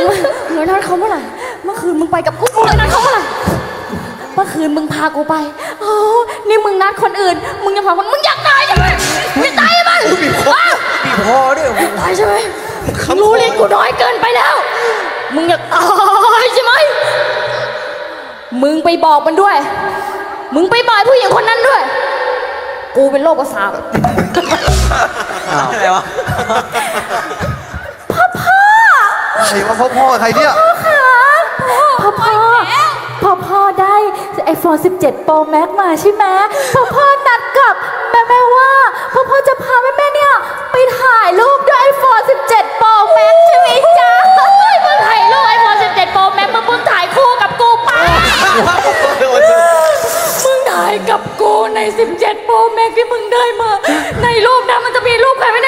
งมึงนัดเขาเมื่อไหร่เมื่อคืนมึงไปกับกูมึงนัดเขาเมื่อไหร่เมื่อคืนมึงพากูไปโอ้นี่มึงนัดคนอื่น มึงจะพาคนมึงอยากตายใช่ไหมมึงอยากตายใช่ไหมอ้าวพี่พอด้วยโอ้โหตายใช่ไหมรู้ลิ้นกูน้อยเกินไปแล้ว มึงอยากตายใช่ไหมมึงไปบอกมันด้วย มึงไปบอกผู้หญิงคนนั้นด้วย กูเป็นโรคประสาทอะไรวะ ใครว่าพ่อพ่อใครเนี่ย พ่อพ่อพ่อพ่อได้ไอโฟน17 Pro Max มาใช่ไหมพ่อพ่อนัดกับแม่แม่ว่าพ่อพ่อจะพาแม่แม่เนี่ยไปถ่ายรูปด้วยไอโฟน17 Pro Max ใช่ไหมจ๊ะมึงถ่ายรูปไอโฟน17 Pro Max มึงเพิ่งถ่ายคู่กับกูไปมึงถ่ายกับกูใน 17 Pro Max ที่มึงได้มา ในรูปนั้นมันจะมีรูปใครไม่ได้